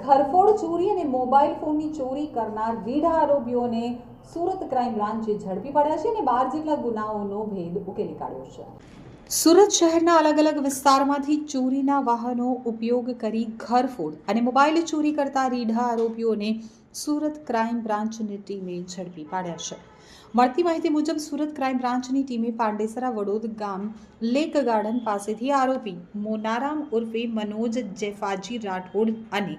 ઘરફોડ ચોરી અને મોબાઈલ ફોનની ચોરી કરનાર રીઢા આરોપીઓને સુરત ક્રાઇમ બ્રાન્ચે ઝડપી પાડ્યા છે અને બાર જેટલા ગુનાઓનો ભેદ ઉકેલી કાઢ્યો છે. સુરત શહેરના અલગ અલગ વિસ્તારમાંથી ચોરીના વાહનો ઉપયોગ કરી ઘરફોડ અને મોબાઈલ ચોરી કરતા રીઢા આરોપીઓને સુરત ક્રાઇમ બ્રાન્ચની ટીમે ઝડપી પાડ્યા છે. મળતી માહિતી મુજબ, સુરત ક્રાઇમ બ્રાન્ચની ટીમે પાંડેસરા વડોદ ગામ લેક ગાર્ડન પાસેથી આરોપી મોનારામ ઉર્ફે મનોજ જેફાજી રાઠોડ અને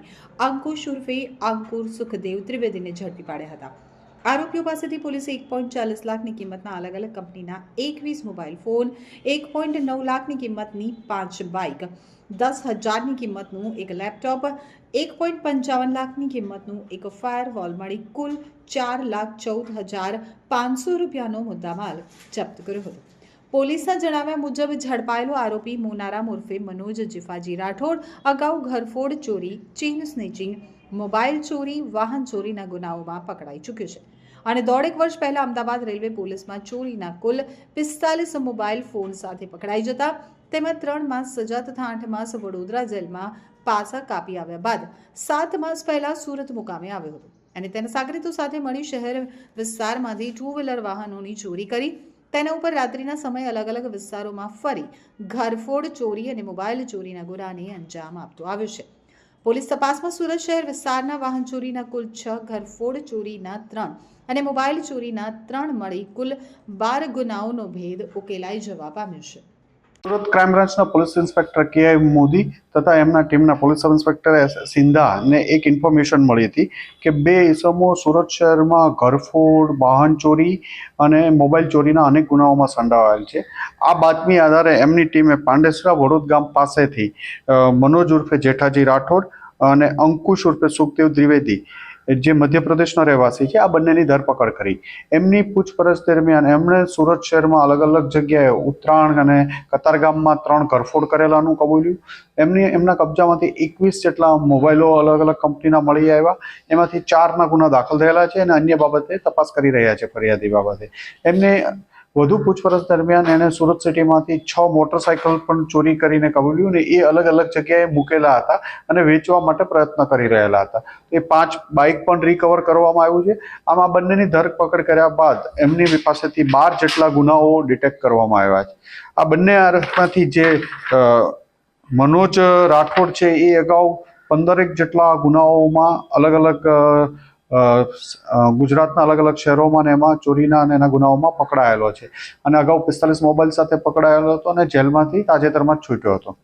અંકુશ ઉર્ફે અંકુર સુખદેવ ત્રિવેદીને ઝડપી પાડ્યા હતા. આરોપીઓ પાસેથી પોલીસે એક પોઈન્ટ ચાલીસ લાખની કિંમતના અલગ અલગ કંપનીના એકવીસ મોબાઈલ ફોન એક પોઈન્ટ નવ લાખની કિંમતની પાંચ બાઇક દસ હજારની કિંમતનું એક લેપટોપ એક પોઈન્ટ પંચાવન લાખની કિંમતનું એક ફાયર વોલ મળી કુલ ચાર લાખ ચૌદ હજાર પાંચસો રૂપિયાનો મુદ્દામાલ જપ્ત કર્યો હતો. પોલીસના જણાવ્યા મુજબ ઝડપાયેલો આરોપી મોનારામ ઉર્ફે મનોજ જીફાજી રાઠોડ, અગાઉ ઘરફોડ ચોરી, ચેઇન સ્નેચિંગ, મોબાઈલ ચોરી, વાહન ચોરીના ગુનાઓમાં પકડાઈ ચૂક્યો છે. અને દોઢેક વર્ષ પહેલા અમદાવાદ રેલવે પોલીસમાં ચોરીના કુલ પિસ્તાલીસ મોબાઈલ ફોન સાથે પકડાઈ જતા. તેમાં ત્રણ માસ સજા તથા આઠ માસ વડોદરા જેલમાં પાસા કાપી આવ્યા બાદ સાત માસ પહેલા સુરત મુકામે આવ્યો હતો. અને તેના સાગરીતો સાથે મળી શહેર વિસ્તારમાંથી ટુ વ્હીલર વાહનોની ચોરી કરી. તેના ઉપર રાત્રિના સમયે અલગ અલગ વિસ્તારોમાં ફરી ઘરફોડ ચોરી અને મોબાઈલ ચોરીના ગુનાને અંજામ આપતો આવ્યો છે. પોલીસ તપાસમાં સુરત શહેર વિસ્તારના વાહન ચોરીના કુલ છ ઘરફોડ ચોરીના ત્રણ અને મોબાઈલ ચોરીના ત્રણ મળી કુલ બાર ગુનાઓનો ભેદ ઉકેલાઈ જવા પામ્યો છે. સુરત ક્રાઇમ બ્રાન્ચના પોલીસ ઇન્સ્પેક્ટર કે મોદી તથા એમના ટીમના પોલીસ સબ ઇન્સ્પેક્ટર સિંધાને એક ઇન્ફોર્મેશન મળી હતી કે બે ઇસમો સુરત શહેરમાં ઘરફોડ, વાહન ચોરી અને મોબાઈલ ચોરીના અનેક ગુનાઓમાં સંડોવાયેલ છે. આ બાતમી આધારે એમની ટીમે પાંડેસરા વડોદ ગામ પાસેથી મનોજ ઉર્ફે જેઠાજી રાઠોડ અને અંકુશ ઉર્ફે સુખદેવ દ્વિવેદી જે મધ્યપ્રદેશના રહેવાસી છે, આ બંનેની ધરપકડ કરી. એમની પૂછપરછ દરમિયાન એમણે સુરત શહેરમાં અલગ અલગ જગ્યાએ ઉત્તરાયણ અને કતારગામમાં ત્રણ ઘરફોડ કરેલાનું કબૂલ્યું. એમની, એમના કબજામાંથી એકવીસ જેટલા મોબાઈલો અલગ અલગ કંપનીના મળી આવ્યા. એમાંથી ચારના ગુના દાખલ થયેલા છે અને અન્ય બાબતે તપાસ કરી રહ્યા છે ફરિયાદી બાબતે. એમને વધુ પૂછપરછ દરમિયાન એણે સુરત સિટીમાંથી છ મોટરસાયકલ પણ ચોરી કરીને કબૂલ્યું ને એ અલગ અલગ જગ્યાએ મૂકેલા હતા અને વેચવા માટે પ્રયત્ન કરી રહેલા હતા. એ પાંચ બાઇક પણ રિકવર કરવામાં આવ્યું છે. આમ આ બંનેની ધરપકડ કર્યા બાદ એમની પાસેથી બાર જેટલા ગુનાઓ ડિટેક્ટ કરવામાં આવ્યા છે. આ બંને આરોપમાંથી જે મનોજ રાઠોડ છે, એ અગાઉ પંદરેક જેટલા ગુનાઓમાં અલગ અલગ ગુજરાતના અલગ અલગ શહેરોમાં ને એમાં ચોરીના અને એના ગુનાઓમાં પકડાયેલો છે. અને અગાઉ પિસ્તાલીસ મોબાઈલ સાથે પકડાયેલો હતો અને જેલમાંથી તાજેતરમાં જ છૂટ્યો હતો.